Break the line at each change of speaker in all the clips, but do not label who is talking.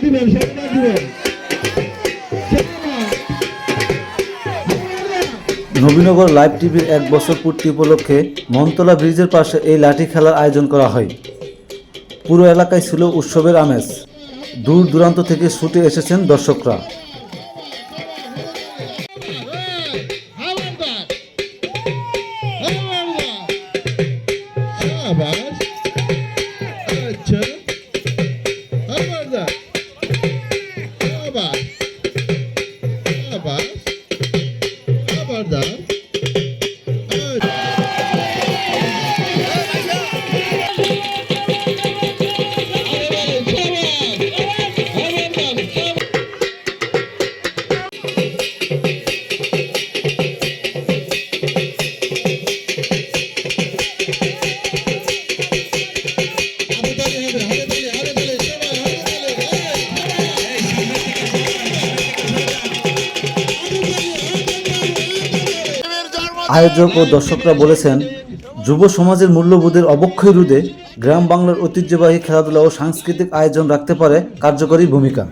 দিবেন
নবীনগর লাইভ টিভির এক বছর পূর্তি উপলক্ষে মন্তলা ব্রিজের পাশে এই লাঠি খেলার আয়োজন করা হয়। পুরো এলাকায় ছিল উৎসবের আমেজ। দূর দূরান্ত থেকে ছুটে এসেছেন দর্শকরা।
হাওয়ারদার
আয়োজক ও দর্শকরা বলেছেন, যুব সমাজের মূল্যবোধের অবক্ষয় রোধে গ্রাম বাংলার ঐতিহ্যবাহী খেলাধুলা ও সাংস্কৃতিক আয়োজন রাখতে পারে কার্যকরী ভূমিকা।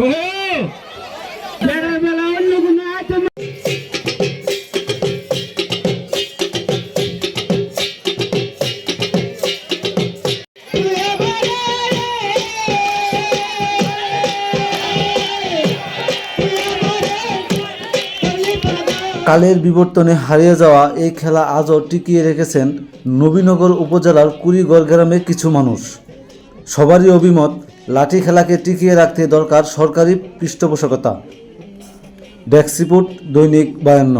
কালের বিবর্তনে হারিয়ে যাওয়া এই খেলা আজও টিকিয়ে রেখেছেন নবীনগর উপজেলার কুড়িগড় গ্রামের কিছু মানুষ। সবারই অভিমত লাঠি খেলাকে টিকিয়ে রাখতে দরকার সরকারি পৃষ্ঠপোষকতা। ডেস্ক দৈনিক বায়ান্ন।